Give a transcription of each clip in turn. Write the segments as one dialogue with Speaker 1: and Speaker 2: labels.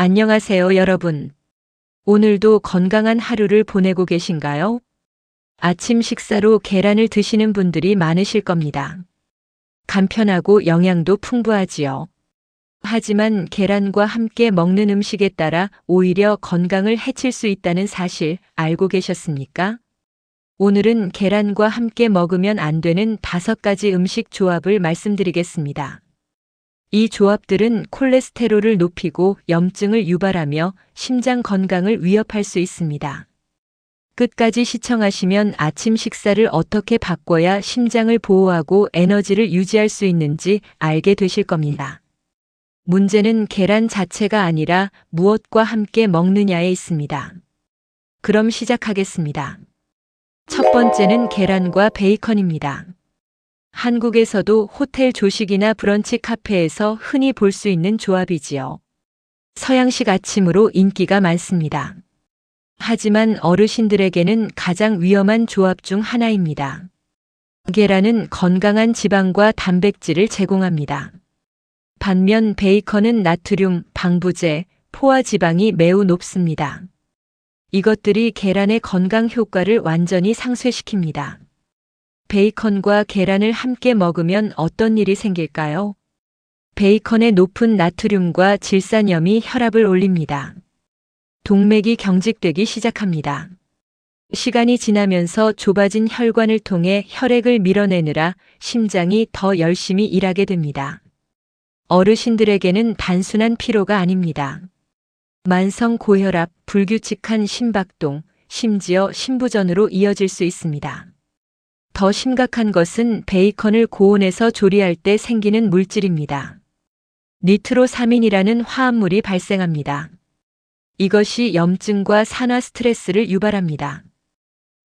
Speaker 1: 안녕하세요, 여러분. 오늘도 건강한 하루를 보내고 계신가요? 아침 식사로 계란을 드시는 분들이 많으실 겁니다. 간편하고 영양도 풍부하지요. 하지만 계란과 함께 먹는 음식에 따라 오히려 건강을 해칠 수 있다는 사실 알고 계셨습니까? 오늘은 계란과 함께 먹으면 안 되는 다섯 가지 음식 조합을 말씀드리겠습니다. 이 조합들은 콜레스테롤을 높이고 염증을 유발하며 심장 건강을 위협할 수 있습니다. 끝까지 시청하시면 아침 식사를 어떻게 바꿔야 심장을 보호하고 에너지를 유지할 수 있는지 알게 되실 겁니다. 문제는 계란 자체가 아니라 무엇과 함께 먹느냐에 있습니다. 그럼 시작하겠습니다. 첫 번째는 계란과 베이컨입니다. 한국에서도 호텔 조식이나 브런치 카페에서 흔히 볼 수 있는 조합이지요. 서양식 아침으로 인기가 많습니다. 하지만 어르신들에게는 가장 위험한 조합 중 하나입니다. 계란은 건강한 지방과 단백질을 제공합니다. 반면 베이컨은 나트륨, 방부제, 포화 지방이 매우 높습니다. 이것들이 계란의 건강 효과를 완전히 상쇄시킵니다. 베이컨과 계란을 함께 먹으면 어떤 일이 생길까요? 베이컨의 높은 나트륨과 질산염이 혈압을 올립니다. 동맥이 경직되기 시작합니다. 시간이 지나면서 좁아진 혈관을 통해 혈액을 밀어내느라 심장이 더 열심히 일하게 됩니다. 어르신들에게는 단순한 피로가 아닙니다. 만성 고혈압, 불규칙한 심박동, 심지어 심부전으로 이어질 수 있습니다. 더 심각한 것은 베이컨을 고온에서 조리할 때 생기는 물질입니다. 니트로사민이라는 화합물이 발생합니다. 이것이 염증과 산화 스트레스를 유발합니다.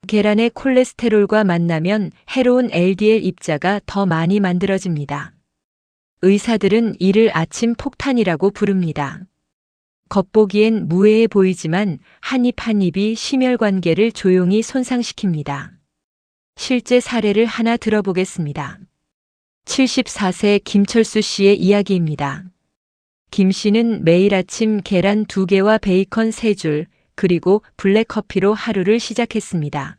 Speaker 1: 계란의 콜레스테롤과 만나면 해로운 LDL 입자가 더 많이 만들어집니다. 의사들은 이를 아침 폭탄이라고 부릅니다. 겉보기엔 무해해 보이지만 한 입 한 입이 심혈관계를 조용히 손상시킵니다. 실제 사례를 하나 들어보겠습니다. 74세 김철수 씨의 이야기입니다. 김 씨는 매일 아침 계란 2개와 베이컨 3줄, 그리고 블랙커피로 하루를 시작했습니다.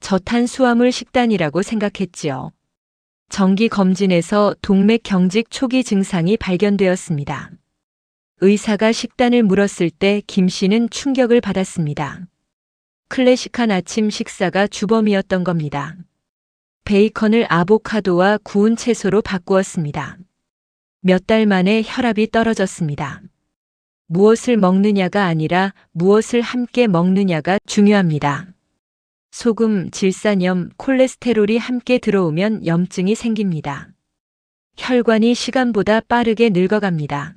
Speaker 1: 저탄수화물 식단이라고 생각했지요. 정기 검진에서 동맥 경직 초기 증상이 발견되었습니다. 의사가 식단을 물었을 때 김 씨는 충격을 받았습니다. 클래식한 아침 식사가 주범이었던 겁니다. 베이컨을 아보카도와 구운 채소로 바꾸었습니다. 몇 달 만에 혈압이 떨어졌습니다. 무엇을 먹느냐가 아니라 무엇을 함께 먹느냐가 중요합니다. 소금, 질산염, 콜레스테롤이 함께 들어오면 염증이 생깁니다. 혈관이 시간보다 빠르게 늙어갑니다.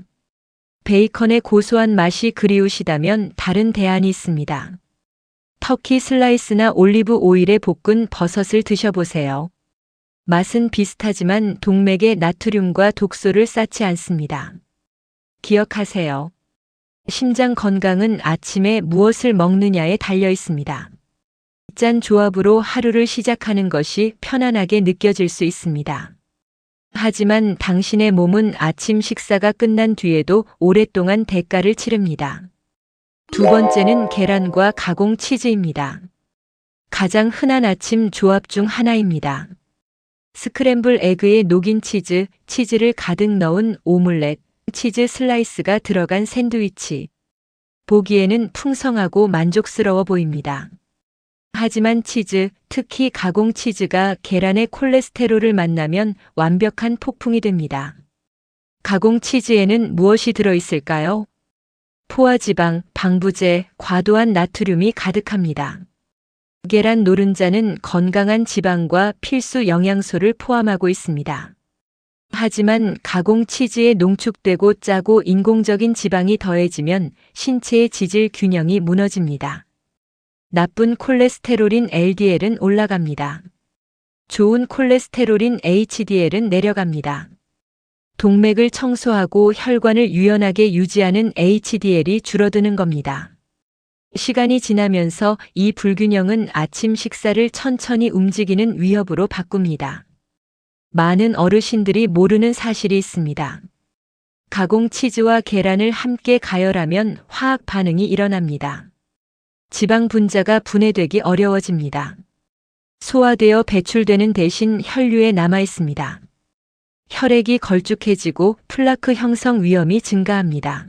Speaker 1: 베이컨의 고소한 맛이 그리우시다면 다른 대안이 있습니다. 터키 슬라이스나 올리브 오일에 볶은 버섯을 드셔보세요. 맛은 비슷하지만 동맥에 나트륨과 독소를 쌓지 않습니다. 기억하세요. 심장 건강은 아침에 무엇을 먹느냐에 달려 있습니다. 짠 조합으로 하루를 시작하는 것이 편안하게 느껴질 수 있습니다. 하지만 당신의 몸은 아침 식사가 끝난 뒤에도 오랫동안 대가를 치릅니다. 두 번째는 계란과 가공 치즈입니다. 가장 흔한 아침 조합 중 하나입니다. 스크램블 에그에 녹인 치즈, 치즈를 가득 넣은 오믈렛, 치즈 슬라이스가 들어간 샌드위치. 보기에는 풍성하고 만족스러워 보입니다. 하지만 치즈, 특히 가공 치즈가 계란의 콜레스테롤을 만나면 완벽한 폭풍이 됩니다. 가공 치즈에는 무엇이 들어있을까요? 포화지방, 방부제, 과도한 나트륨이 가득합니다. 계란 노른자는 건강한 지방과 필수 영양소를 포함하고 있습니다. 하지만 가공 치즈에 농축되고 짜고 인공적인 지방이 더해지면 신체의 지질 균형이 무너집니다. 나쁜 콜레스테롤인 LDL은 올라갑니다. 좋은 콜레스테롤인 HDL은 내려갑니다. 동맥을 청소하고 혈관을 유연하게 유지하는 HDL이 줄어드는 겁니다. 시간이 지나면서 이 불균형은 아침 식사를 천천히 움직이는 위협으로 바꿉니다. 많은 어르신들이 모르는 사실이 있습니다. 가공 치즈와 계란을 함께 가열하면 화학 반응이 일어납니다. 지방 분자가 분해되기 어려워집니다. 소화되어 배출되는 대신 혈류에 남아 있습니다. 혈액이 걸쭉해지고 플라크 형성 위험이 증가합니다.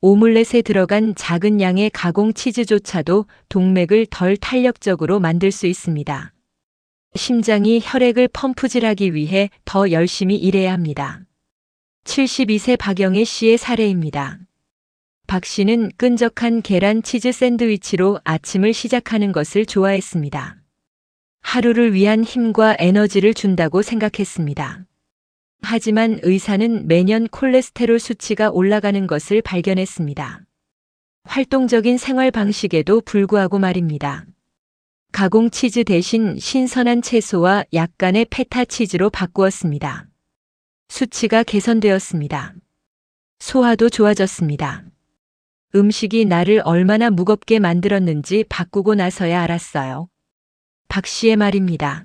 Speaker 1: 오믈렛에 들어간 작은 양의 가공 치즈조차도 동맥을 덜 탄력적으로 만들 수 있습니다. 심장이 혈액을 펌프질하기 위해 더 열심히 일해야 합니다. 72세 박영애 씨의 사례입니다. 박 씨는 끈적한 계란 치즈 샌드위치로 아침을 시작하는 것을 좋아했습니다. 하루를 위한 힘과 에너지를 준다고 생각했습니다. 하지만 의사는 매년 콜레스테롤 수치가 올라가는 것을 발견했습니다. 활동적인 생활 방식에도 불구하고 말입니다. 가공 치즈 대신 신선한 채소와 약간의 페타 치즈로 바꾸었습니다. 수치가 개선되었습니다. 소화도 좋아졌습니다. 음식이 나를 얼마나 무겁게 만들었는지 바꾸고 나서야 알았어요. 박 씨의 말입니다.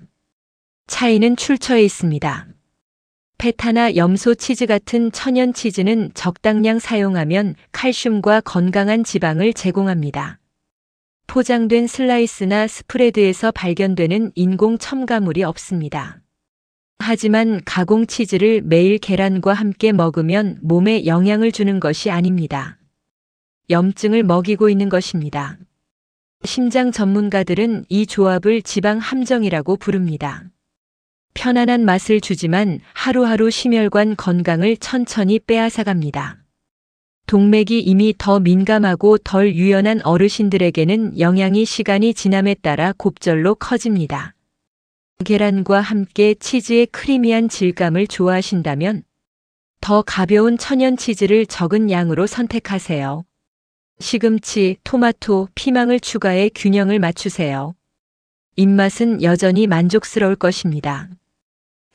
Speaker 1: 차이는 출처에 있습니다. 페타나 염소 치즈 같은 천연 치즈는 적당량 사용하면 칼슘과 건강한 지방을 제공합니다. 포장된 슬라이스나 스프레드에서 발견되는 인공 첨가물이 없습니다. 하지만 가공 치즈를 매일 계란과 함께 먹으면 몸에 영향을 주는 것이 아닙니다. 염증을 먹이고 있는 것입니다. 심장 전문가들은 이 조합을 지방 함정이라고 부릅니다. 편안한 맛을 주지만 하루하루 심혈관 건강을 천천히 빼앗아갑니다. 동맥이 이미 더 민감하고 덜 유연한 어르신들에게는 영양이 시간이 지남에 따라 곱절로 커집니다. 계란과 함께 치즈의 크리미한 질감을 좋아하신다면 더 가벼운 천연 치즈를 적은 양으로 선택하세요. 시금치, 토마토, 피망을 추가해 균형을 맞추세요. 입맛은 여전히 만족스러울 것입니다.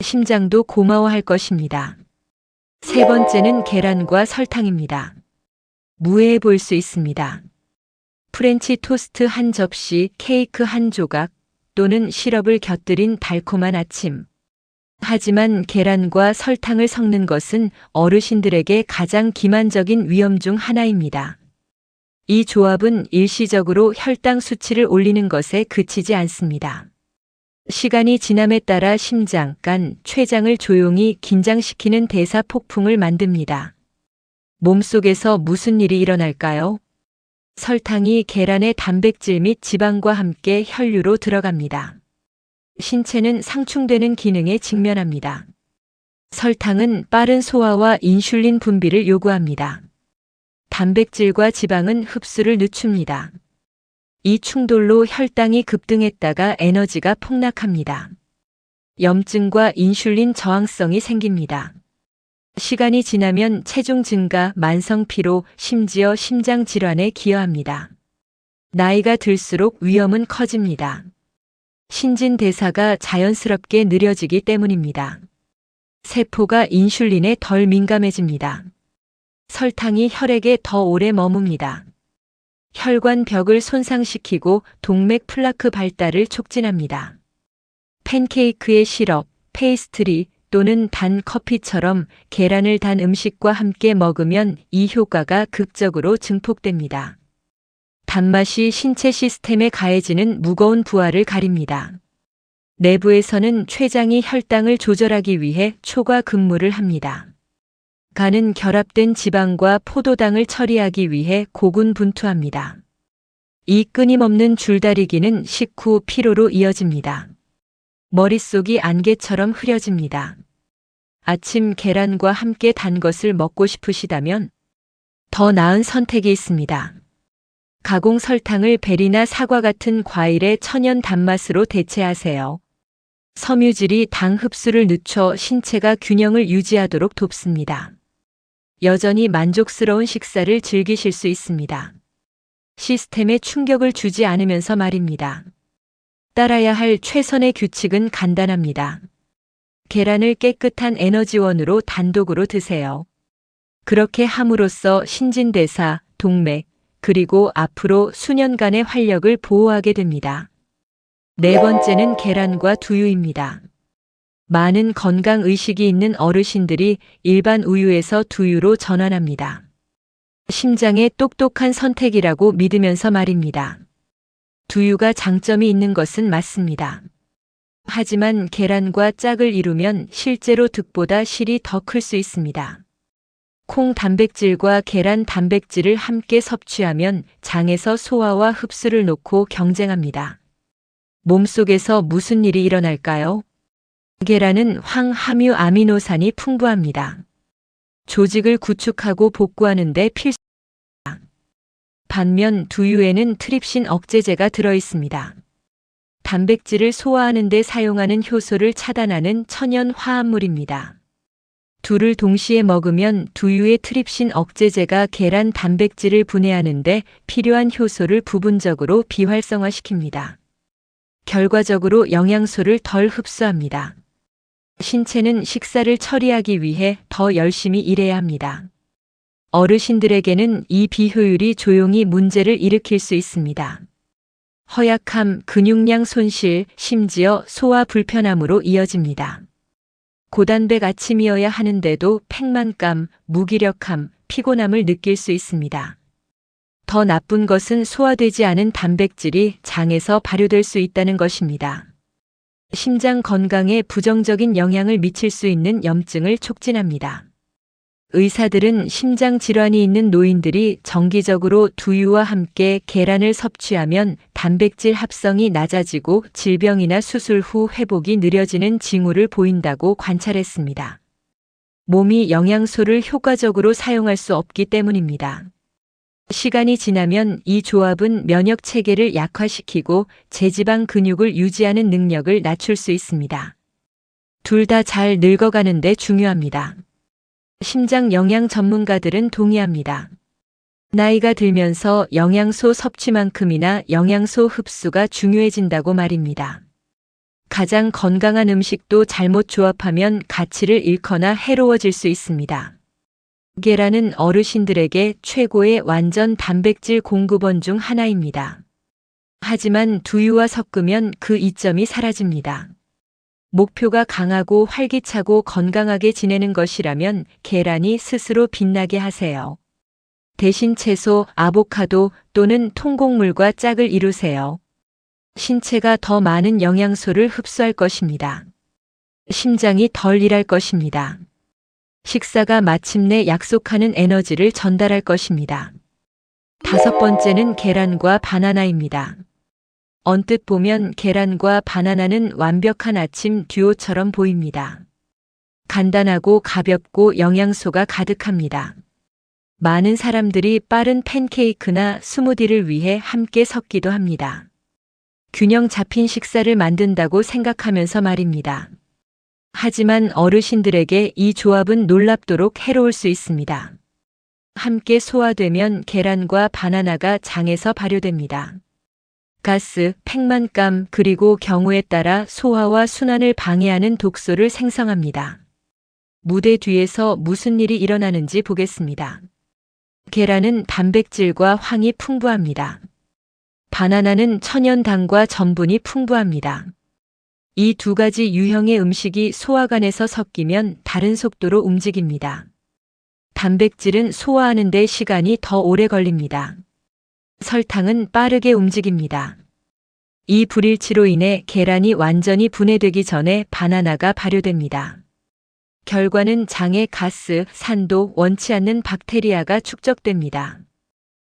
Speaker 1: 심장도 고마워할 것입니다. 세 번째는 계란과 설탕입니다. 무해해 보일 수 있습니다. 프렌치 토스트 한 접시, 케이크 한 조각 또는 시럽을 곁들인 달콤한 아침. 하지만 계란과 설탕을 섞는 것은 어르신들에게 가장 기만적인 위험 중 하나입니다. 이 조합은 일시적으로 혈당 수치를 올리는 것에 그치지 않습니다. 시간이 지남에 따라 심장, 간, 췌장을 조용히 긴장시키는 대사 폭풍을 만듭니다. 몸속에서 무슨 일이 일어날까요? 설탕이 계란의 단백질 및 지방과 함께 혈류로 들어갑니다. 신체는 상충되는 기능에 직면합니다. 설탕은 빠른 소화와 인슐린 분비를 요구합니다. 단백질과 지방은 흡수를 늦춥니다. 이 충돌로 혈당이 급등했다가 에너지가 폭락합니다. 염증과 인슐린 저항성이 생깁니다. 시간이 지나면 체중 증가, 만성 피로, 심지어 심장 질환에 기여합니다. 나이가 들수록 위험은 커집니다. 신진대사가 자연스럽게 느려지기 때문입니다. 세포가 인슐린에 덜 민감해집니다. 설탕이 혈액에 더 오래 머뭅니다. 혈관 벽을 손상시키고 동맥 플라크 발달을 촉진합니다. 팬케이크의 시럽, 페이스트리 또는 단 커피처럼 계란을 단 음식과 함께 먹으면 이 효과가 극적으로 증폭됩니다. 단맛이 신체 시스템에 가해지는 무거운 부하를 가립니다. 내부에서는 췌장이 혈당을 조절하기 위해 초과 근무를 합니다. 간은 결합된 지방과 포도당을 처리하기 위해 고군분투합니다. 이 끊임없는 줄다리기는 식후 피로로 이어집니다. 머릿속이 안개처럼 흐려집니다. 아침 계란과 함께 단 것을 먹고 싶으시다면 더 나은 선택이 있습니다. 가공 설탕을 베리나 사과 같은 과일의 천연 단맛으로 대체하세요. 섬유질이 당 흡수를 늦춰 신체가 균형을 유지하도록 돕습니다. 여전히 만족스러운 식사를 즐기실 수 있습니다. 시스템에 충격을 주지 않으면서 말입니다. 따라야 할 최선의 규칙은 간단합니다. 계란을 깨끗한 에너지원으로 단독으로 드세요. 그렇게 함으로써 신진대사, 동맥, 그리고 앞으로 수년간의 활력을 보호하게 됩니다. 네 번째는 계란과 두유입니다. 많은 건강 의식이 있는 어르신들이 일반 우유에서 두유로 전환합니다. 심장에 똑똑한 선택이라고 믿으면서 말입니다. 두유가 장점이 있는 것은 맞습니다. 하지만 계란과 짝을 이루면 실제로 득보다 실이 더 클 수 있습니다. 콩 단백질과 계란 단백질을 함께 섭취하면 장에서 소화와 흡수를 놓고 경쟁합니다. 몸속에서 무슨 일이 일어날까요? 계란은 황함유 아미노산이 풍부합니다. 조직을 구축하고 복구하는 데 필수. 반면 두유에는 트립신 억제제가 들어 있습니다. 단백질을 소화하는 데 사용하는 효소를 차단하는 천연 화합물입니다. 둘을 동시에 먹으면 두유의 트립신 억제제가 계란 단백질을 분해하는데 필요한 효소를 부분적으로 비활성화시킵니다. 결과적으로 영양소를 덜 흡수합니다. 신체는 식사를 처리하기 위해 더 열심히 일해야 합니다. 어르신들에게는 이 비효율이 조용히 문제를 일으킬 수 있습니다. 허약함, 근육량 손실, 심지어 소화 불편함으로 이어집니다. 고단백 아침이어야 하는데도 팽만감, 무기력함, 피곤함을 느낄 수 있습니다. 더 나쁜 것은 소화되지 않은 단백질이 장에서 발효될 수 있다는 것입니다. 심장 건강에 부정적인 영향을 미칠 수 있는 염증을 촉진합니다. 의사들은 심장 질환이 있는 노인들이 정기적으로 두유와 함께 계란을 섭취하면 단백질 합성이 낮아지고 질병이나 수술 후 회복이 느려지는 징후를 보인다고 관찰했습니다. 몸이 영양소를 효과적으로 사용할 수 없기 때문입니다. 시간이 지나면 이 조합은 면역 체계를 약화시키고 제지방 근육을 유지하는 능력을 낮출 수 있습니다. 둘 다 잘 늙어가는데 중요합니다. 심장 영양 전문가들은 동의합니다. 나이가 들면서 영양소 섭취만큼이나 영양소 흡수가 중요해진다고 말입니다. 가장 건강한 음식도 잘못 조합하면 가치를 잃거나 해로워질 수 있습니다. 계란은 어르신들에게 최고의 완전 단백질 공급원 중 하나입니다. 하지만 두유와 섞으면 그 이점이 사라집니다. 목표가 강하고 활기차고 건강하게 지내는 것이라면 계란이 스스로 빛나게 하세요. 대신 채소, 아보카도 또는 통곡물과 짝을 이루세요. 신체가 더 많은 영양소를 흡수할 것입니다. 심장이 덜 일할 것입니다. 식사가 마침내 약속하는 에너지를 전달할 것입니다. 다섯 번째는 계란과 바나나입니다. 언뜻 보면 계란과 바나나는 완벽한 아침 듀오처럼 보입니다. 간단하고 가볍고 영양소가 가득합니다. 많은 사람들이 빠른 팬케이크나 스무디를 위해 함께 섞기도 합니다. 균형 잡힌 식사를 만든다고 생각하면서 말입니다. 하지만 어르신들에게 이 조합은 놀랍도록 해로울 수 있습니다. 함께 소화되면 계란과 바나나가 장에서 발효됩니다. 가스, 팽만감 그리고 경우에 따라 소화와 순환을 방해하는 독소를 생성합니다. 무대 뒤에서 무슨 일이 일어나는지 보겠습니다. 계란은 단백질과 황이 풍부합니다. 바나나는 천연당과 전분이 풍부합니다. 이 두 가지 유형의 음식이 소화관에서 섞이면 다른 속도로 움직입니다. 단백질은 소화하는 데 시간이 더 오래 걸립니다. 설탕은 빠르게 움직입니다. 이 불일치로 인해 계란이 완전히 분해되기 전에 바나나가 발효됩니다. 결과는 장에 가스, 산도, 원치 않는 박테리아가 축적됩니다.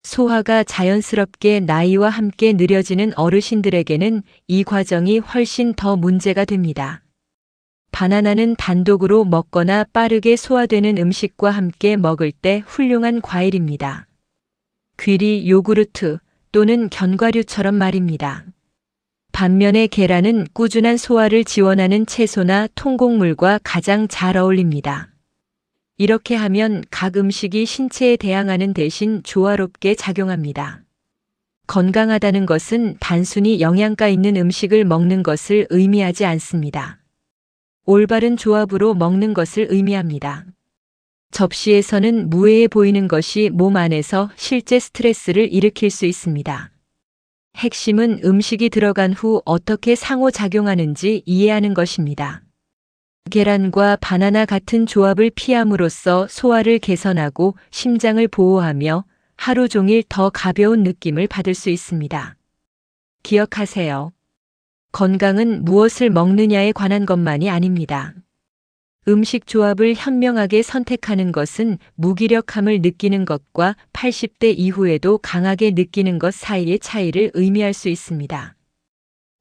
Speaker 1: 소화가 자연스럽게 나이와 함께 느려지는 어르신들에게는 이 과정이 훨씬 더 문제가 됩니다. 바나나는 단독으로 먹거나 빠르게 소화되는 음식과 함께 먹을 때 훌륭한 과일입니다. 귀리 요구르트 또는 견과류처럼 말입니다. 반면에 계란은 꾸준한 소화를 지원하는 채소나 통곡물과 가장 잘 어울립니다. 이렇게 하면 각 음식이 신체에 대항하는 대신 조화롭게 작용합니다. 건강하다는 것은 단순히 영양가 있는 음식을 먹는 것을 의미하지 않습니다. 올바른 조합으로 먹는 것을 의미합니다. 접시에서는 무해해 보이는 것이 몸 안에서 실제 스트레스를 일으킬 수 있습니다. 핵심은 음식이 들어간 후 어떻게 상호작용하는지 이해하는 것입니다. 계란과 바나나 같은 조합을 피함으로써 소화를 개선하고 심장을 보호하며 하루 종일 더 가벼운 느낌을 받을 수 있습니다. 기억하세요. 건강은 무엇을 먹느냐에 관한 것만이 아닙니다. 음식 조합을 현명하게 선택하는 것은 무기력함을 느끼는 것과 80대 이후에도 강하게 느끼는 것 사이의 차이를 의미할 수 있습니다.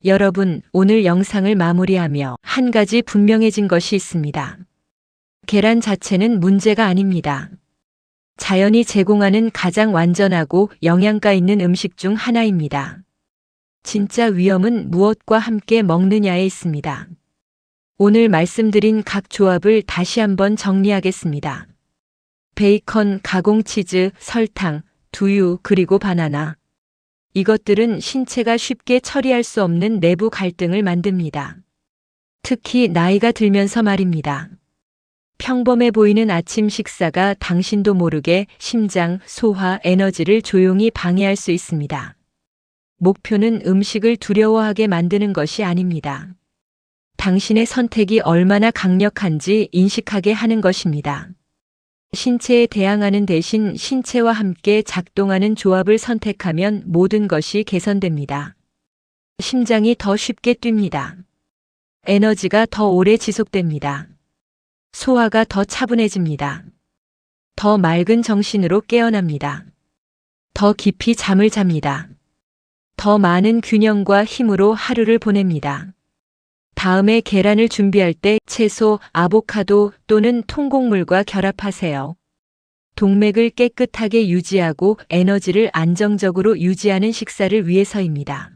Speaker 1: 여러분, 오늘 영상을 마무리하며 한 가지 분명해진 것이 있습니다. 계란 자체는 문제가 아닙니다. 자연이 제공하는 가장 완전하고 영양가 있는 음식 중 하나입니다. 진짜 위험은 무엇과 함께 먹느냐에 있습니다. 오늘 말씀드린 각 조합을 다시 한번 정리하겠습니다. 베이컨, 가공치즈, 설탕, 두유, 그리고 바나나. 이것들은 신체가 쉽게 처리할 수 없는 내부 갈등을 만듭니다. 특히 나이가 들면서 말입니다. 평범해 보이는 아침 식사가 당신도 모르게 심장, 소화, 에너지를 조용히 방해할 수 있습니다. 목표는 음식을 두려워하게 만드는 것이 아닙니다. 당신의 선택이 얼마나 강력한지 인식하게 하는 것입니다. 신체에 대항하는 대신 신체와 함께 작동하는 조합을 선택하면 모든 것이 개선됩니다. 심장이 더 쉽게 뜁니다. 에너지가 더 오래 지속됩니다. 소화가 더 차분해집니다. 더 맑은 정신으로 깨어납니다. 더 깊이 잠을 잡니다. 더 많은 균형과 힘으로 하루를 보냅니다. 다음에 계란을 준비할 때 채소, 아보카도 또는 통곡물과 결합하세요. 동맥을 깨끗하게 유지하고 에너지를 안정적으로 유지하는 식사를 위해서입니다.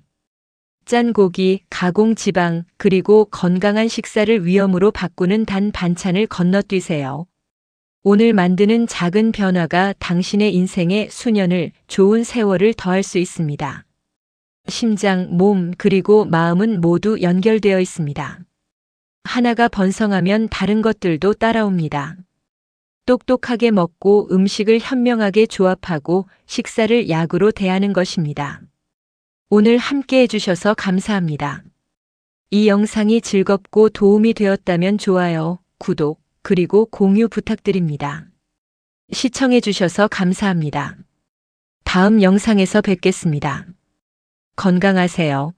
Speaker 1: 짠 고기, 가공 지방, 그리고 건강한 식사를 위험으로 바꾸는 단 반찬을 건너뛰세요. 오늘 만드는 작은 변화가 당신의 인생에 수년을 좋은 세월을 더할 수 있습니다. 심장, 몸, 그리고 마음은 모두 연결되어 있습니다. 하나가 번성하면 다른 것들도 따라옵니다. 똑똑하게 먹고 음식을 현명하게 조합하고 식사를 약으로 대하는 것입니다. 오늘 함께 해주셔서 감사합니다. 이 영상이 즐겁고 도움이 되었다면 좋아요, 구독, 그리고 공유 부탁드립니다. 시청해주셔서 감사합니다. 다음 영상에서 뵙겠습니다. 건강하세요.